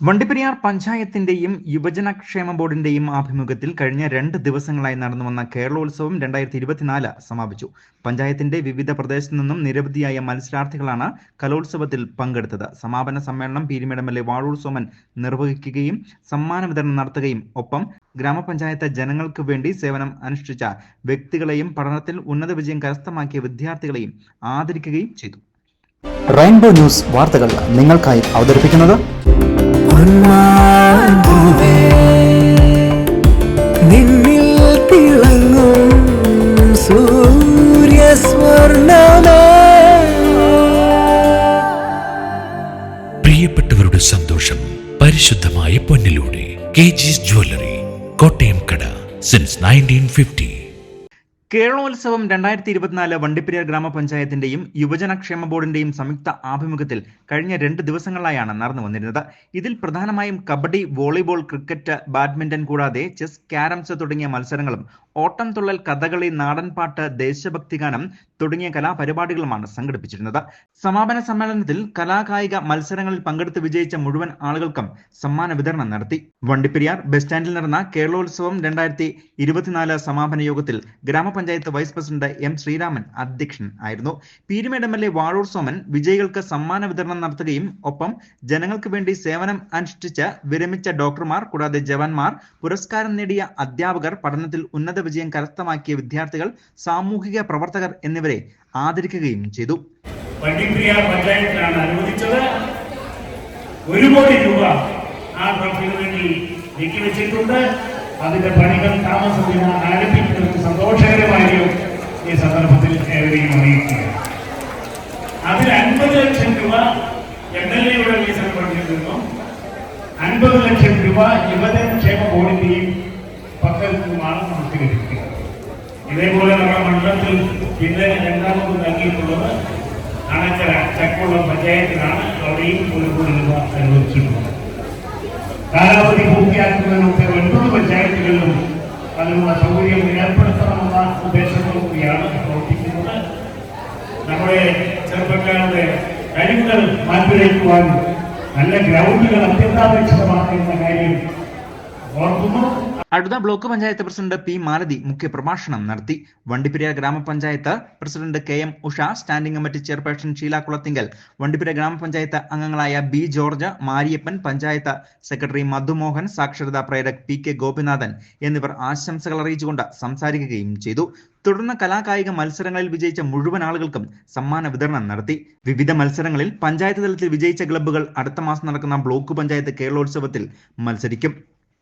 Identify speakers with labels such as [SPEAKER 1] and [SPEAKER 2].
[SPEAKER 1] വണ്ടിപ്പെരിയാർ പഞ്ചായത്തിന്റെയും യുവജനക്ഷേമ ബോർഡിന്റെയും ആഭിമുഖ്യത്തിൽ കഴിഞ്ഞ രണ്ട് ദിവസങ്ങളായി നടന്നുവന്ന കേരളോത്സവം രണ്ടായിരത്തി ഇരുപത്തിനാല് സമാപിച്ചു. പഞ്ചായത്തിന്റെ വിവിധ പ്രദേശത്തു നിന്നും നിരവധിയായ മത്സരാർത്ഥികളാണ് കലോത്സവത്തിൽ പങ്കെടുത്തത്. സമാപന സമ്മേളനം പീരിമേട് എം എൽ വാഴൂർ സോമൻ നിർവഹിക്കുകയും സമ്മാന വിതരണം നടത്തുകയും ഒപ്പം ഗ്രാമപഞ്ചായത്ത് ജനങ്ങൾക്ക് വേണ്ടി സേവനം അനുഷ്ഠിച്ച വ്യക്തികളെയും പഠനത്തിൽ ഉന്നത വിജയം കരസ്ഥമാക്കിയ വിദ്യാർത്ഥികളെയും ആദരിക്കുകയും ചെയ്തു.
[SPEAKER 2] റെയിൻബോ ന്യൂസ് വാർത്തകൾ നിങ്ങൾക്കായി അവതരിപ്പിക്കുന്നത്
[SPEAKER 3] നിന്നിൽ തിളങ്ങും
[SPEAKER 4] പ്രിയപ്പെട്ടവരുടെ സന്തോഷം പരിശുദ്ധമായ പൊന്നിലൂടെ കെ ജിസ് ജ്വല്ലറി കോട്ടയം കട സിൻസ് നയന്റീൻ ഫിഫ്റ്റി
[SPEAKER 1] കേരളോത്സവം രണ്ടായിരത്തി ഇരുപത്തിനാല് വണ്ടിപ്പെരിയാർ ഗ്രാമപഞ്ചായത്തിന്റെയും യുവജനക്ഷേമ ബോർഡിന്റെയും സംയുക്ത ആഭിമുഖ്യത്തിൽ കഴിഞ്ഞ രണ്ട് ദിവസങ്ങളിലായാണ് നടന്നു വന്നിരുന്നത്. ഇതിൽ പ്രധാനമായും കബഡി വോളിബോൾ ക്രിക്കറ്റ് ബാഡ്മിന്റൺ കൂടാതെ ചെസ് ക്യാരംസ് തുടങ്ങിയ മത്സരങ്ങളും ഓട്ടം തുള്ളൽ കഥകളി നാടൻപാട്ട് ദേശഭക്തി ഗാനം തുടങ്ങിയ കലാപരിപാടികളുമാണ് സംഘടിപ്പിച്ചിരുന്നത്. സമാപന സമ്മേളനത്തിൽ കലാകായിക മത്സരങ്ങളിൽ പങ്കെടുത്ത് വിജയിച്ച മുഴുവൻ ആളുകൾക്കും സമ്മാന വിതരണം നടത്തി. വണ്ടിപ്പെരിയാർ ബസ് സ്റ്റാൻഡിൽ നടന്ന കേരളോത്സവം രണ്ടായിരത്തി ഇരുപത്തിനാല് സമാപന യോഗത്തിൽ ഗ്രാമപഞ്ചായത്ത് വൈസ് പ്രസിഡന്റ് എം ശ്രീരാമൻ അധ്യക്ഷൻ ആയിരുന്നു. Peermade M L A Vazhoor Soman വിജയികൾക്ക് സമ്മാന വിതരണം നടത്തുകയും ഒപ്പം ജനങ്ങൾക്ക് വേണ്ടി സേവനം അനുഷ്ഠിച്ച് വിരമിച്ച ഡോക്ടർമാർ കൂടാതെ ജവാന്മാർ പുരസ്കാരം നേടിയ അധ്യാപകർ പഠനത്തിൽ ഉന്നത വിജയം കരസ്ഥമാക്കിയ വിദ്യാർത്ഥികൾ സാമൂഹിക പ്രവർത്തകർ എന്നിവരെ ആദരിക്കുകയും ചെയ്തു.
[SPEAKER 5] അനുവദിച്ചത്. ഒരു കോടി രൂപ ആ ട്രഫിന് വേണ്ടി നീക്കിവെച്ചിട്ടുണ്ട് അതിന്റെ പണികൾ താമസം ആരംഭിക്കുന്നത് സന്തോഷകരമായും ഈ സന്ദർഭത്തിൽ ഏവരെയും അറിയിക്കുക അതിൽ അൻപത് ലക്ഷം രൂപ എം എൽ എയുടെ വികസന ഫണ്ടിൽ നിന്നും അൻപത് ലക്ഷം രൂപ യുവജനക്ഷേമ ബോർഡിന്റെയും നിന്നുമാണ് നമുക്ക് ലഭിക്കുക ഇതേപോലെ നമ്മുടെ മണ്ഡലത്തിൽ പിന്നെ രണ്ടാമത് നൽകിയിട്ടുള്ളത് അണച്ചര ചക്കുള്ള പഞ്ചായത്തിലാണ് അവിടെയും ഒരു കോടി രൂപ അനുവദിച്ചിട്ടുള്ളത്. കാലാവധി പൂർത്തിയാക്കുന്നതിനൊക്കെ ഒൻപത് പഞ്ചായത്തുകളിലും അതിനുള്ള സൗകര്യം ഏർപ്പെടുത്തണമെന്ന ഉദ്ദേശത്തോടുകൂടിയാണ് പ്രവർത്തിക്കുന്നത്. നമ്മുടെ ചെറുപ്പക്കാരുടെ കഴിവുകൾ മാറ്റിവെക്കുവാൻ നല്ല ഗ്രൗണ്ടുകൾ അത്യന്താപേക്ഷിതമാണ് എന്ന കാര്യം
[SPEAKER 1] അടുത്ത block panchayat president P Malathi മുഖ്യപ്രഭാഷണം നടത്തി. Vandiperiyar grama panchayat president K M Usha standing committee chairperson Sheela Kulathinkal Vandiperiyar grama panchayat അംഗങ്ങളായ B George Mariyappan panchayat secretary Madhumohan സാക്ഷരതാ പ്രേരക് പി കെ ഗോപിനാഥൻ എന്നിവർ ആശംസകൾ അറിയിച്ചുകൊണ്ട് സംസാരിക്കുകയും ചെയ്തു. തുടർന്ന് കലാകായിക മത്സരങ്ങളിൽ വിജയിച്ച മുഴുവൻ ആളുകൾക്കും സമ്മാന വിതരണം നടത്തി. വിവിധ മത്സരങ്ങളിൽ പഞ്ചായത്ത് തലത്തിൽ വിജയിച്ച ക്ലബ്ബുകൾ അടുത്ത മാസം നടക്കുന്ന ബ്ലോക്ക് പഞ്ചായത്ത് കേരളോത്സവത്തിൽ മത്സരിക്കും.